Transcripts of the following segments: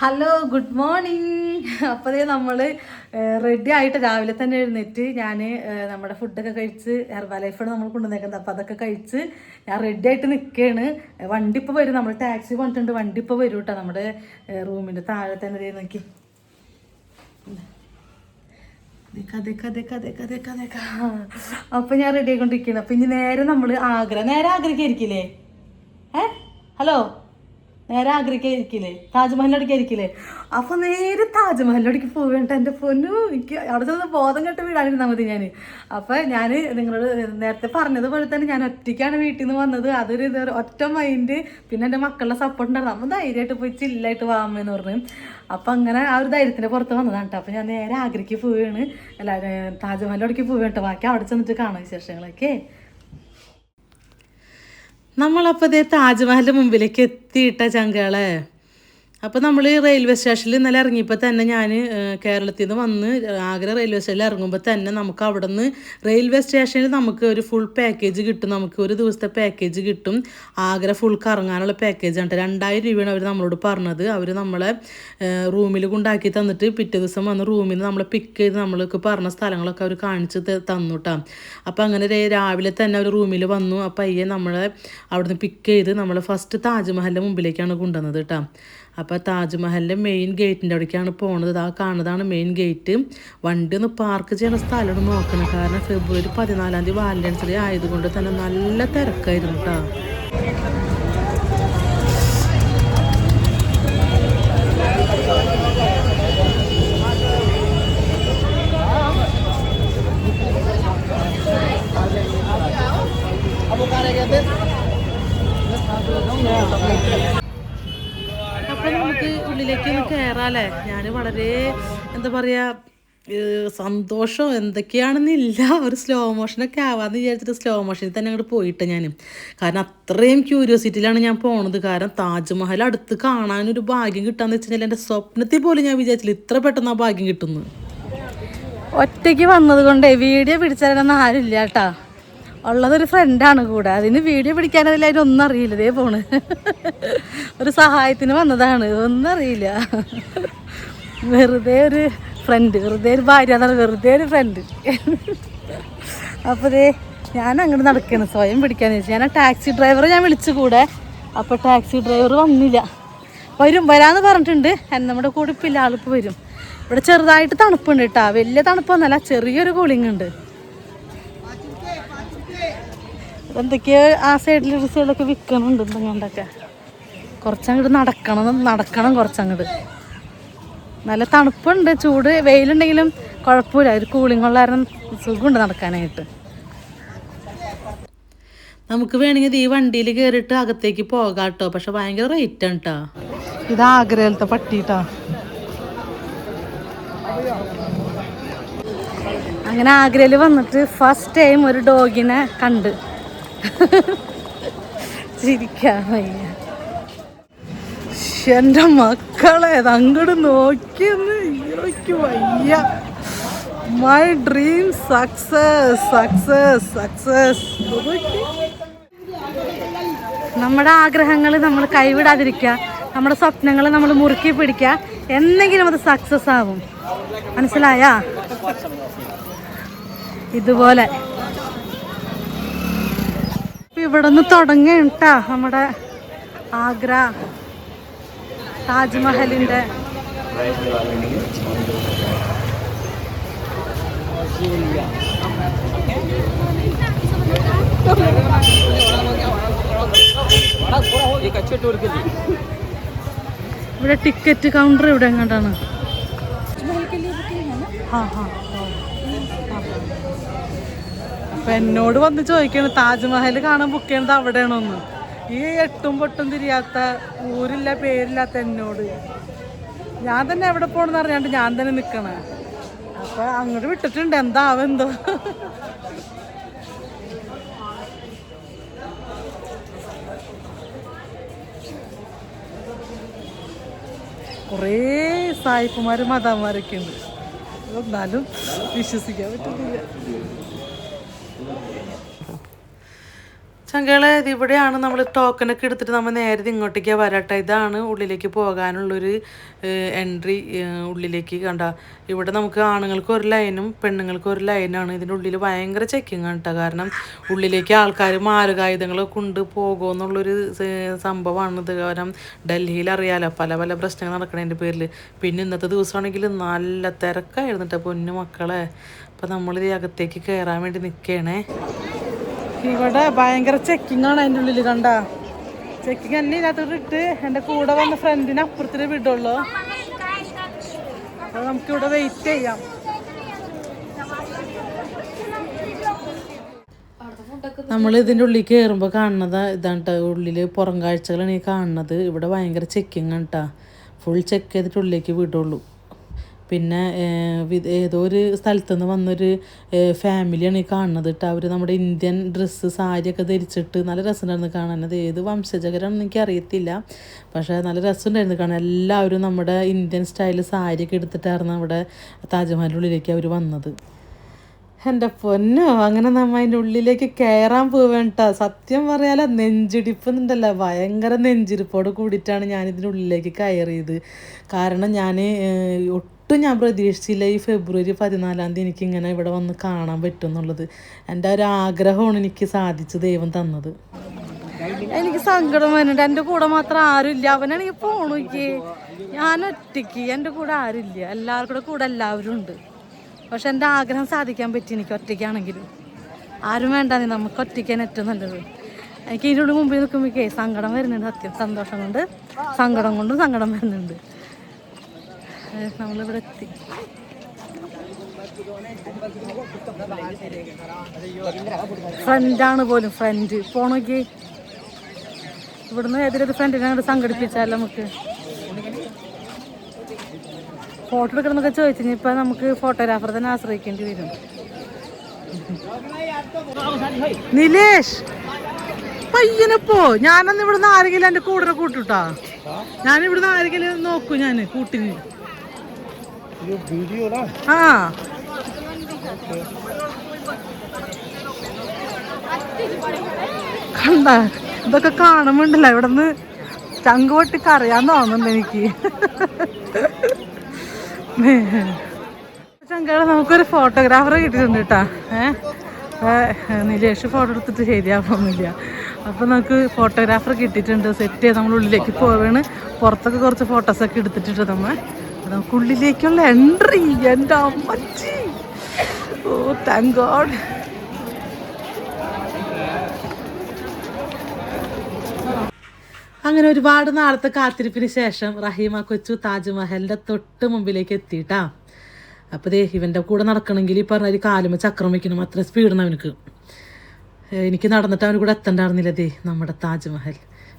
Hello good morning അപ്പോഴേ നമ്മൾ ready ആയിട്ട് രാവിലെ തന്നെ എഴുന്നേറ്റ് ഞാൻ നമ്മുടെ ഫുഡൊക്കെ കഴിച്ച് ഹെർബ ലൈഫാണ് നമ്മൾ കൊണ്ടുവന്നേക്കുന്നത്. അപ്പോൾ അതൊക്കെ കഴിച്ച് ഞാൻ റെഡി ആയിട്ട് നിൽക്കുകയാണ് വണ്ടി ഇപ്പോൾ വരും. നമ്മൾ ടാക്സി കൊണ്ടിട്ടുണ്ട്. വണ്ടി ഇപ്പോൾ വരും കേട്ടോ നമ്മുടെ റൂമിന്റെ താഴെ തന്നെ നോക്കി. അപ്പൊ ഞാൻ റെഡി ആയിക്കൊണ്ടിരിക്കുകയാണ് അപ്പൊ ഇനി നേരെ നമ്മൾ ആഗ്ര നേരെ ആഗ്രഹിക്കായിരിക്കില്ലേ? ഏ? ഹലോ നേരെ ആഗ്രഹിക്കായിരിക്കില്ലേ താജ്മഹലിനടുക്ക് ആയിരിക്കില്ലേ? അപ്പൊ നേരെ താജ്മഹലിനടുക്ക് പോവേണ്ട എന്റെ പൊന്നു. എനിക്ക് അവിടെ ചെന്ന് ബോധം കെട്ട് വീടാണിരുന്നാൽ മതി ഞാൻ അപ്പൊ ഞാൻ നിങ്ങളോട് നേരത്തെ പറഞ്ഞതുപോലെ തന്നെ ഞാൻ ഒറ്റയ്ക്കാണ് വീട്ടിൽ നിന്ന് വന്നത്. അതൊരു ഇത് ഒറ്റ മൈൻഡ് പിന്നെ എന്റെ മക്കളുടെ സപ്പോർട്ട് ഉണ്ടായിരുന്നു. നമ്മൾ ധൈര്യമായിട്ട് പോയി ചില്ലായിട്ട് വാമെന്ന് പറഞ്ഞു. അപ്പം അങ്ങനെ ആ ഒരു ധൈര്യത്തിന്റെ പുറത്ത് വന്നതാണ് കേട്ടോ അപ്പം ഞാൻ നേരെ ആഗ്രയ്ക്ക് പോവുകയാണ് അല്ല താജ്മഹലിനടുക്ക് പോവുകയാണ് കേട്ടോ ബാക്കി അവിടെ ചെന്നിട്ട് കാണാം വിശേഷങ്ങളൊക്കെ. നമ്മളപ്പോൾ ഇതേ താജ്മഹലിന്റെ മുമ്പിലേക്ക് എത്തിയിട്ട ചങ്കളെ. അപ്പോൾ നമ്മൾ റെയിൽവേ സ്റ്റേഷനിൽ ഇന്നലെ ഇറങ്ങിയപ്പോൾ തന്നെ ഞാൻ കേരളത്തിൽ നിന്ന് വന്ന് ആഗ്ര റെയിൽവേ സ്റ്റേഷനിൽ ഇറങ്ങുമ്പോൾ തന്നെ നമുക്ക് അവിടെ നിന്ന് റെയിൽവേ സ്റ്റേഷനിൽ നമുക്ക് ഒരു ഫുൾ പാക്കേജ് കിട്ടും. നമുക്ക് ഒരു ദിവസത്തെ പാക്കേജ് കിട്ടും. ആഗ്ര ഫുൾ കറങ്ങാനുള്ള പാക്കേജ് ആണ് രണ്ടായിരം രൂപയാണ് അവർ നമ്മളോട് പറഞ്ഞത്. അവർ നമ്മളെ റൂമിൽ കൊണ്ടാക്കി തന്നിട്ട് പിറ്റേ ദിവസം വന്ന് റൂമിൽ നിന്ന് നമ്മളെ പിക്ക് ചെയ്ത് നമ്മൾക്ക് പറഞ്ഞ സ്ഥലങ്ങളൊക്കെ അവർ കാണിച്ച് ത- തന്നു കേട്ടോ അപ്പോൾ അങ്ങനെ രാവിലെ തന്നെ അവർ റൂമിൽ വന്നു. അപ്പോൾ അയ്യെ നമ്മളെ അവിടുന്ന് പിക്ക് ചെയ്ത് നമ്മളെ ഫസ്റ്റ് താജ്മഹലിന്റെ മുമ്പിലേക്കാണ് കൊണ്ടുവന്നത് കേട്ടോ അപ്പോൾ താജ്മഹലിന്റെ മെയിൻ ഗേറ്റിന്റെ അവിടേക്കാണ് പോണത്. ആ കാണുന്നതാണ് മെയിൻ ഗേറ്റ് വണ്ടി ഒന്ന് പാർക്ക് ചെയ്യുന്ന സ്ഥലമാണ് നോക്കണം. കാരണം ഫെബ്രുവരി പതിനാലാം തീയതി വാലന്റൈൻസ് ഡേ ആയതുകൊണ്ട് തന്നെ നല്ല തിരക്കായിരുന്നു കേട്ടോ Yeah. ഉള്ളിലേക്ക് കയറാല്ലേ ഞാൻ വളരെ എന്താ പറയാ സന്തോഷം എന്തൊക്കെയാണെന്നില്ല ഒരു സ്ലോ മോഷനൊക്കെ ആവാന്ന് വിചാരിച്ചിട്ട് സ്ലോ മോഷനിൽ തന്നെ അങ്ങോട്ട് പോയിട്ട് ഞാൻ കാരണം അത്രയും ക്യൂരിയോസിറ്റിയിലാണ് ഞാൻ പോണത്. കാരണം താജ്മഹൽ അടുത്ത് കാണാനൊരു ഭാഗ്യം കിട്ടാന്ന് വെച്ച് കഴിഞ്ഞാൽ എന്റെ സ്വപ്നത്തിൽ പോലും ഞാൻ വിചാരിച്ചില്ല ഇത്ര പെട്ടെന്ന് ആ ഭാഗ്യം കിട്ടുന്നു. ഒറ്റയ്ക്ക് വന്നത് കൊണ്ടേ വീഡിയോ പിടിച്ചാലൊന്നും ആരുമില്ല കേട്ടാ. ഉള്ളതൊരു ഫ്രണ്ടാണ് കൂടെ. അതിന് വീഡിയോ പിടിക്കാനതില്ല അതിനൊന്നും അറിയില്ല. ഇതേ പോണ്. ഒരു സഹായത്തിന് വന്നതാണ്. ഒന്നും അറിയില്ല. വെറുതെ ഒരു ഫ്രണ്ട് വെറുതെ ഒരു ഭാര്യ എന്നാണ്. വെറുതെ ഒരു ഫ്രണ്ട് അപ്പോൾ ഇതേ ഞാൻ അങ്ങോട്ട് നടക്കണം. സ്വയം പിടിക്കാന്ന് വെച്ചാൽ ഞാൻ ആ ടാക്സി ഡ്രൈവറെ ഞാൻ വിളിച്ചു കൂടെ. അപ്പോൾ ടാക്സി ഡ്രൈവർ വന്നില്ല. വരും. വരാന്ന് പറഞ്ഞിട്ടുണ്ട്. നമ്മുടെ കൂടെ ഇപ്പം ഇല്ല. ആളിപ്പോൾ വരും. ഇവിടെ ചെറുതായിട്ട് തണുപ്പുണ്ട് കേട്ടോ വലിയ തണുപ്പൊന്നല്ല. ചെറിയൊരു കൂളിംഗ് ഉണ്ട്. എന്തൊക്കെയോ ആ സൈഡിൽ ഡ്രസ്സുകളൊക്കെ വിൽക്കണുണ്ട് എന്തെങ്കിലൊക്കെ കുറച്ചങ്ങോട്ട് നടക്കണം നടക്കണം കുറച്ചങ്ങോട്ട് നല്ല തണുപ്പുണ്ട് ചൂട്. വെയിലുണ്ടെങ്കിലും കുഴപ്പമില്ല. ഒരു കൂളിംഗ് കാരണം സുഖമുണ്ട് നടക്കാനായിട്ട്. നമുക്ക് വേണമെങ്കിൽ ഈ വണ്ടിയിൽ കയറിയിട്ട് അകത്തേക്ക് പോകാം കേട്ടോ. പക്ഷെ ഭയങ്കര റേറ്റ് ആണ് കേട്ടോ ഇത് ആഗ്രഹത്തെ പട്ടിട്ടാ. അങ്ങനെ ആഗ്രയിൽ വന്നിട്ട് ഫസ്റ്റ് ടൈം ഒരു ഡോഗിനെ കണ്ട്. ചിരിക്കാൻ വയ്യ. എന്റെ മക്കളെ അങ്ങോട്ട് നോക്കിയെന്ന് വയ്യ. My dream success success success നമ്മുടെ ആഗ്രഹങ്ങൾ നമ്മൾ കൈവിടാതിരിക്കുക. നമ്മുടെ സ്വപ്നങ്ങൾ നമ്മൾ മുറുക്കി പിടിക്കുക. എന്നെങ്കിലും അത് സക്സസ് ആവും. മനസ്സിലായാ? ഇതുപോലെ ഇവിടെ നിന്ന് തുടങ്ങിട്ടാ നമ്മുടെ ആഗ്ര താജ്മഹലിന്റെ ഇവിടെ ടിക്കറ്റ് കൗണ്ടർ ഇവിടെ എങ്ങോട്ടാണ് ആ ആ. അപ്പൊ എന്നോട് വന്ന് ചോദിക്കണം താജ്മഹൽ കാണാൻ ബുക്ക് ചെയ്യണത് അവിടെയാണോന്ന്. ഈ എട്ടും പൊട്ടും തിരിയാത്ത ഊരില്ല പേരില്ലാത്ത എന്നോട്. ഞാൻ തന്നെ എവിടെ പോണെന്ന് അറിയാണ്ട് ഞാൻ തന്നെ നിക്കണേ. അപ്പൊ അങ്ങോട്ട് വിട്ടിട്ടുണ്ട് എന്താവെന്തോ കുറേ സായിപ്പുമാരും മതാമാരൊക്കെ ഉണ്ട് എന്നാലും വിശ്വസിക്കാൻ പറ്റുന്നില്ല Thank you. ചങ്കളെ ഇത് ഇവിടെയാണ് നമ്മൾ ടോക്കനൊക്കെ എടുത്തിട്ട് നമ്മൾ നേരെ ഇങ്ങോട്ടേക്ക് വരട്ടെ. ഇതാണ് ഉള്ളിലേക്ക് പോകാനുള്ളൊരു എൻട്രി ഉള്ളിലേക്ക് കണ്ട. ഇവിടെ നമുക്ക് ആണുങ്ങൾക്ക് ഒരു ലൈനും പെണ്ണുങ്ങൾക്ക് ഒരു ലൈനാണ് ഇതിന്റെ ഉള്ളിൽ ഭയങ്കര ചെക്കിങ് കണ്ടോ കാരണം ഉള്ളിലേക്ക് ആൾക്കാർ മാരകായുധങ്ങളൊക്കെ കൊണ്ട് പോകുമെന്നുള്ളൊരു സംഭവമാണ് ഇത്. കാരണം ഡൽഹിയിൽ അറിയാലോ പല പല പ്രശ്നങ്ങൾ നടക്കണതിന്റെ പേരിൽ പിന്നെ ഇന്നത്തെ ദിവസമാണെങ്കിൽ നല്ല തിരക്കായിരുന്നു കേട്ടോ പൊന്നു മക്കളെ. അപ്പം നമ്മളിത് അകത്തേക്ക് കയറാൻ വേണ്ടി നിൽക്കുകയാണേ ഇവിടെ ഭയങ്കര ചെക്കിംഗ് ആണ് അതിന്റെ ഉള്ളിൽ കണ്ട. ചെക്കിംഗ് തന്നെ ഇതിനകത്തോട്ട് ഇട്ട് എന്റെ കൂടെ വന്ന ഫ്രണ്ടിന് അപ്പുറത്തിന് വിടുള്ളൂ. അപ്പോൾ നമുക്കിവിടെ വെയിറ്റ് ചെയ്യാം. നമ്മൾ ഇതിന്റെ ഉള്ളിൽ കയറുമ്പോൾ കാണുന്നത് ഇതാണ് കേട്ടോ ഉള്ളിൽ പുറം കാഴ്ചകളാണ് ഈ കാണുന്നത്. ഇവിടെ ഭയങ്കര ചെക്കിംഗ് ആണ് കേട്ടോ ഫുൾ ചെക്ക് ചെയ്തിട്ട് ഉള്ളിലേക്ക് വിടുള്ളൂ. പിന്നെ ഏതോ ഒരു സ്ഥലത്തു നിന്ന് വന്നൊരു ഫാമിലിയാണ് ഈ കാണുന്നത് കേട്ടോ. അവർ നമ്മുടെ ഇന്ത്യൻ ഡ്രസ്സ് സാരിയൊക്കെ ധരിച്ചിട്ട് നല്ല രസമുണ്ടായിരുന്നു കാണാൻ അത് ഏത് വംശജകരാണെന്ന് എനിക്ക് അറിയത്തില്ല പക്ഷേ നല്ല രസമുണ്ടായിരുന്നു കാണാൻ. എല്ലാവരും നമ്മുടെ ഇന്ത്യൻ സ്റ്റൈൽ സാരിയൊക്കെ എടുത്തിട്ടായിരുന്നു അവിടെ താജ്മഹലിന്റെ ഉള്ളിലേക്ക് അവർ വന്നത്. എന്റെ പൊന്നോ അങ്ങനെ നമ്മ അതിന്റെ ഉള്ളിലേക്ക് കയറാൻ പോവേണ്ട സത്യം പറയാല നെഞ്ചിടിപ്പ് ഉണ്ടല്ലോ ഭയങ്കര നെഞ്ചിരിപ്പോട് കൂടിയിട്ടാണ് ഞാനിതിന്റെ ഉള്ളിലേക്ക് കയറിയത്. കാരണം ഞാൻ ഒട്ടും ഞാൻ പ്രതീക്ഷിച്ചില്ല ഈ ഫെബ്രുവരി പതിനാലാം തീയതി എനിക്ക് ഇങ്ങനെ ഇവിടെ വന്ന് കാണാൻ പറ്റും എന്നുള്ളത് എന്റെ ഒരു ആഗ്രഹമാണ് എനിക്ക് സാധിച്ചു ദൈവം തന്നത്. എനിക്ക് സങ്കടം വരുന്നുണ്ട്. എന്റെ കൂടെ മാത്രം ആരുമില്ല. അവനാണെങ്കിൽ പോണോക്ക് ഞാൻ ഒറ്റയ്ക്ക്. എന്റെ കൂടെ ആരുമില്ല. എല്ലാവർക്കും കൂടെ എല്ലാവരും ഉണ്ട്. പക്ഷെ എന്റെ ആഗ്രഹം സാധിക്കാൻ പറ്റി എനിക്ക് ഒറ്റയ്ക്കാണെങ്കിലും ആരും വേണ്ട നീ നമുക്ക് ഒറ്റയ്ക്കാണ് ഏറ്റവും നല്ലത്. എനിക്ക് ഇതിനോട് മുമ്പിൽ നിൽക്കുമ്പോഴേ സങ്കടം വരുന്നുണ്ട്. സത്യം സന്തോഷം കൊണ്ട്. സങ്കടം കൊണ്ടും സങ്കടം വരുന്നുണ്ട്. നമ്മളിവിടെ എത്തി. ഫ്രണ്ടാണ് പോലും ഫ്രണ്ട്. പോണോക്കി. ഇവിടുന്ന് ഏതൊരു ഫ്രണ്ടിനെ അങ്ങോട്ട് സംഘടിപ്പിച്ചാലോ നമുക്ക്? ഫോട്ടോ എടുക്കണമെന്നൊക്കെ ചോദിച്ചു. ഇപ്പൊ നമുക്ക് ഫോട്ടോഗ്രാഫർ തന്നെ ആശ്രയിക്കേണ്ടി വരും. നിലേഷ്! പയ്യനെ പോ. ഞാനന്ന് ഇവിടുന്ന് ആരെങ്കിലും എന്റെ കൂടെ കൂട്ടുട്ടാ? ഞാൻ ഇവിടുന്ന് ആരെങ്കിലും നോക്കൂ ഞാൻ കൂട്ടിന്. ആ കണ്ട ഇതൊക്കെ കാണുമ്പോണ്ടല്ലോ ഇവിടുന്ന് ചങ്ക് പൊട്ടി കറിയാൻ തോന്നുന്നുണ്ട് എനിക്ക്. ചങ്കള നമുക്കൊരു ഫോട്ടോഗ്രാഫറെ കിട്ടിയിട്ടുണ്ട് കേട്ടാ. ഏഹ് നിലേഷ് ഫോട്ടോ എടുത്തിട്ട് ശരിയാവുന്നില്ല അപ്പോൾ നമുക്ക് ഫോട്ടോഗ്രാഫർ കിട്ടിയിട്ടുണ്ട്. സെറ്റ് ചെയ്ത് നമ്മൾ ഉള്ളിലേക്ക് പോവാണ്. പുറത്തൊക്കെ കുറച്ച് ഫോട്ടോസൊക്കെ എടുത്തിട്ടുണ്ട് നമ്മൾ അപ്പോൾ നമുക്ക് ഉള്ളിലേക്കുള്ള എൻട്രി എന്റെ അമ്മച്ചി. ഓ താങ്ക് ഗോഡ് അങ്ങനെ ഒരുപാട് നാളത്തെ കാത്തിരിപ്പിന് ശേഷം റഹീമ കൊച്ചു താജ്മഹലിന്റെ തൊട്ട് മുമ്പിലേക്ക് എത്തിയിട്ടാ. അപ്പോൾ ദേ ഇവന്റെ കൂടെ നടക്കണമെങ്കിൽ ഈ പറഞ്ഞ ഒരു കാലുമ ചക്രം അത്ര സ്പീഡാണ് അവനക്ക്. എനിക്ക് നടന്നിട്ട് അവന് കൂടെ എത്തണ്ടായിരുന്നില്ല ദേ നമ്മുടെ താജ്മഹൽ.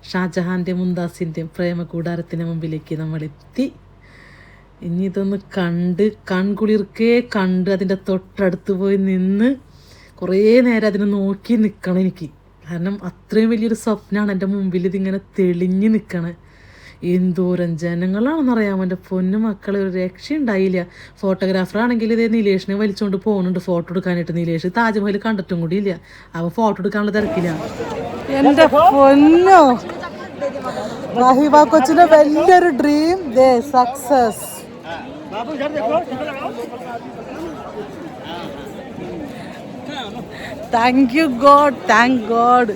ഷാജഹാന്റെയും മുംതാസിന്റെയും പ്രേമ കൂടാരത്തിന് മുമ്പിലേക്ക് നമ്മൾ എത്തി ഇനി ഇതൊന്ന് കണ്ട് കൺകുളിർക്കേ കണ്ട് അതിന്റെ തൊട്ടടുത്ത് പോയി നിന്ന് കുറേ നേരം അതിനെ നോക്കി നിൽക്കണം എനിക്ക്. കാരണം അത്രയും വലിയൊരു സ്വപ്നമാണ് എന്റെ മുമ്പിൽ ഇതിങ്ങനെ തെളിഞ്ഞ് നിൽക്കണേ എന്തോരം ജനങ്ങളാണെന്ന് അറിയാമോ? എന്റെ പൊന്നു മക്കളെ ഒരു രക്ഷയുണ്ടായില്ല. ഫോട്ടോഗ്രാഫർ ആണെങ്കിൽ ഇതേ നിലേഷിനെ വലിച്ചുകൊണ്ട് പോകുന്നുണ്ട് ഫോട്ടോ എടുക്കാനായിട്ട് നിലേഷ് താജ്മഹൽ കണ്ടിട്ടും കൂടി ഇല്ല അവൻ ഫോട്ടോ എടുക്കാനുള്ള തിരക്കില്ല. എന്റെ പൊന്നോ. കൊച്ചിന്റെ വലിയൊരു dream they success thank you God thank God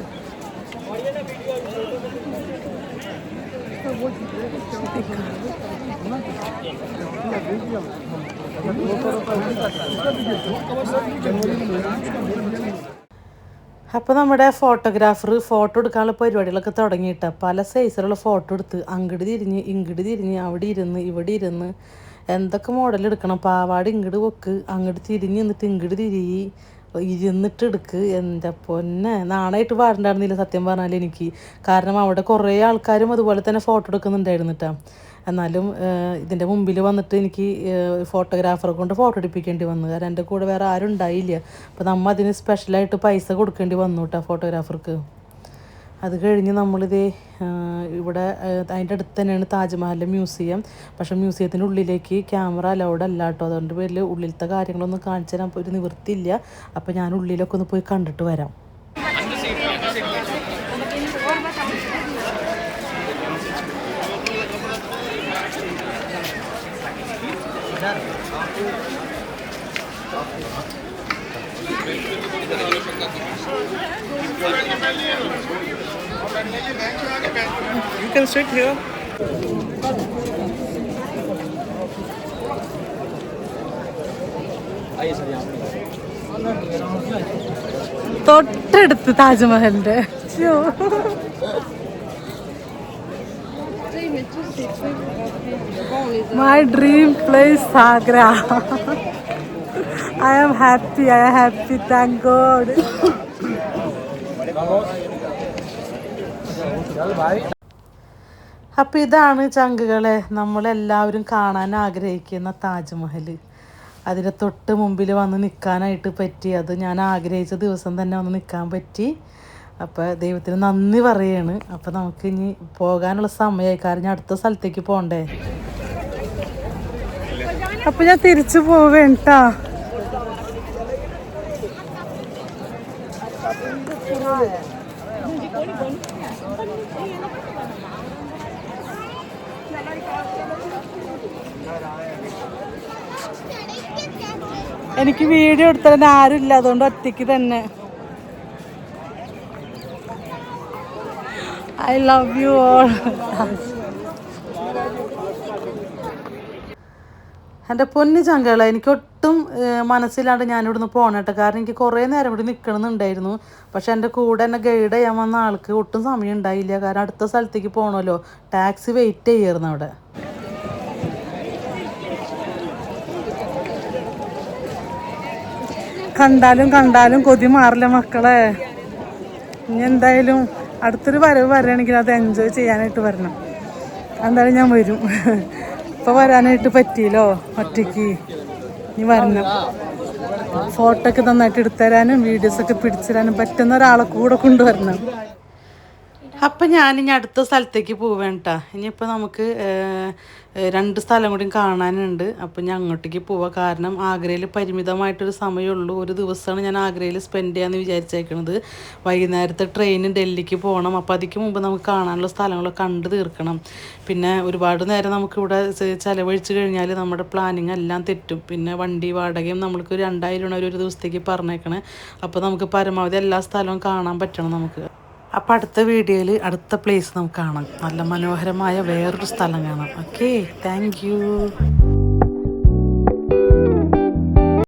അപ്പോൾ നമ്മുടെ ഫോട്ടോഗ്രാഫർ ഫോട്ടോ എടുക്കാനുള്ള പരിപാടികളൊക്കെ തുടങ്ങിയിട്ട് പല സൈസിലുള്ള ഫോട്ടോ എടുത്ത് അങ്ങോട്ട് തിരിഞ്ഞ് ഇങ്ങോട്ട് തിരിഞ്ഞ് അവിടെ ഇരുന്ന് ഇവിടെ ഇരുന്ന് എന്തൊക്കെ മോഡൽ എടുക്കണം? പാവാട് ഇങ്ങോട്ട് വെക്ക്. അങ്ങോട്ട് തിരിഞ്ഞ് നിന്നിട്ട് ഇങ്ങോട്ട് തിരി. ഇരുന്നിട്ട് എടുക്ക്. എന്റെ പൊന്നെ. നാണായിട്ട് പാടുണ്ടായിരുന്നില്ല സത്യം പറഞ്ഞാൽ എനിക്ക്. കാരണം അവിടെ കുറേ ആൾക്കാരും അതുപോലെ തന്നെ ഫോട്ടോ എടുക്കുന്നുണ്ടായിരുന്നു കേട്ടോ എന്നാലും ഇതിന്റെ മുമ്പിൽ വന്നിട്ട് എനിക്ക് ഫോട്ടോഗ്രാഫറെ കൊണ്ട് ഫോട്ടോ എടുപ്പിക്കേണ്ടി വന്നു. കാരണം എന്റെ കൂടെ വേറെ ആരും ഉണ്ടായില്ല. അപ്പോൾ നമ്മൾ അതിന് സ്പെഷ്യലായിട്ട് പൈസ കൊടുക്കേണ്ടി വന്നു കേട്ടോ ഫോട്ടോഗ്രാഫർക്ക് അത് കഴിഞ്ഞ് നമ്മളിതേ ഇവിടെ അതിന്റെ അടുത്ത് തന്നെയാണ് താജ്മഹലിന്റെ മ്യൂസിയം. പക്ഷേ മ്യൂസിയത്തിന്റെ ഉള്ളിലേക്ക് ക്യാമറ അലൗഡ് അല്ല കേട്ടോ. അതുകൊണ്ട് പേരിൽ ഉള്ളിലത്തെ കാര്യങ്ങളൊന്നും കാണിച്ചു തരാൻ ഒരു നിവൃത്തിയില്ല അപ്പം ഞാൻ ഉള്ളിലൊക്കെ ഒന്ന് പോയി കണ്ടിട്ട് വരാം. Thank you. Can sit here. തൊട്ടടുത്ത് താജ്മഹലിന്റെ. My dream place Agra. I am happy. I am happy. Thank God. അപ്പോൾ ഇതാണ് ചങ്കുകളെ നമ്മളെല്ലാവരും കാണാൻ ആഗ്രഹിക്കുന്ന താജ്മഹൽ അതിന്റെ തൊട്ട് മുമ്പിൽ വന്ന് നിൽക്കാനായിട്ട് പറ്റി. അത് ഞാൻ ആഗ്രഹിച്ച ദിവസം തന്നെ വന്ന് നിൽക്കാൻ പറ്റി. അപ്പോൾ ദൈവത്തിന് നന്ദി പറയാണ്. അപ്പോൾ നമുക്ക് ഇനി പോകാനുള്ള സമയമായി കാരണം അടുത്ത സ്ഥലത്തേക്ക് പോകണ്ടേ അപ്പോൾ ഞാൻ തിരിച്ചു പോവേണ്ടാ എനിക്ക് വീഡിയോ എടുത്തതിന് ആരും ഇല്ല. അതുകൊണ്ട് ഒറ്റയ്ക്ക് തന്നെ. ഐ ലവ് യു ഓൾ എന്റെ പൊന്നു ചങ്കള എനിക്ക് ഒട്ടും മനസ്സിലാണ്ട് ഞാനിവിടുന്ന് പോകണേട്ടോ കാരണം എനിക്ക് കുറേ നേരം ഇവിടെ നിൽക്കണമെന്നുണ്ടായിരുന്നു പക്ഷെ എന്റെ കൂടെ എന്നെ ഗൈഡ് ചെയ്യാൻ വന്ന ആൾക്ക് ഒട്ടും സമയം ഉണ്ടായില്ല. കാരണം അടുത്ത സ്ഥലത്തേക്ക് പോകണമല്ലോ ടാക്സി വെയിറ്റ് ചെയ്യായിരുന്നു അവിടെ. കണ്ടാലും കണ്ടാലും കൊതി മാറില്ല മക്കളെ. ഇനി എന്തായാലും അടുത്തൊരു വരവ് വരികയാണെങ്കിൽ അത് എൻജോയ് ചെയ്യാനായിട്ട് വരണം. എന്തായാലും ഞാൻ വരും. ഇപ്പൊ വരാനായിട്ട് പറ്റിയല്ലോ? ഒറ്റയ്ക്ക്. ഇനി വരണം. ഫോട്ടോ ഒക്കെ നന്നായിട്ട് എടുത്തരാനും വീഡിയോസ് ഒക്കെ പിടിച്ചുതരാനും പറ്റുന്ന ഒരാളെ കൂടെ കൊണ്ടുവരണം. അപ്പം ഇനി അടുത്ത സ്ഥലത്തേക്ക് പോവേണ്ട ഇനിയിപ്പോൾ നമുക്ക് രണ്ട് സ്ഥലം കൂടി കാണാനുണ്ട്. അപ്പോൾ ഞാൻ അങ്ങോട്ടേക്ക് പോവാം. കാരണം ആഗ്രയിൽ പരിമിതമായിട്ടൊരു സമയമുള്ളൂ. ഒരു ദിവസമാണ് ഞാൻ ആഗ്രയിൽ സ്പെൻഡ് ചെയ്യാമെന്ന് വിചാരിച്ചേക്കണത്. വൈകുന്നേരത്തെ ട്രെയിൻ ഡൽഹിക്ക് പോകണം അപ്പോൾ അതിക്ക് മുമ്പ് നമുക്ക് കാണാനുള്ള സ്ഥലങ്ങളൊക്കെ കണ്ടു തീർക്കണം. പിന്നെ ഒരുപാട് നേരം നമുക്കിവിടെ ചിലവഴിച്ച് കഴിഞ്ഞാൽ നമ്മുടെ പ്ലാനിങ് എല്ലാം തെറ്റും. പിന്നെ വണ്ടി വാടകയും നമ്മൾക്ക് രണ്ടായിരം രൂപ ഒരു ദിവസത്തേക്ക് പറഞ്ഞേക്കണേ. അപ്പോൾ നമുക്ക് പരമാവധി എല്ലാ സ്ഥലവും കാണാൻ പറ്റണം നമുക്ക്. അപ്പോൾ അടുത്ത വീഡിയോയിൽ അടുത്ത പ്ലേസ് നമുക്ക് കാണാം. നല്ല മനോഹരമായ വേറൊരു സ്ഥലം കാണാം. Okay thank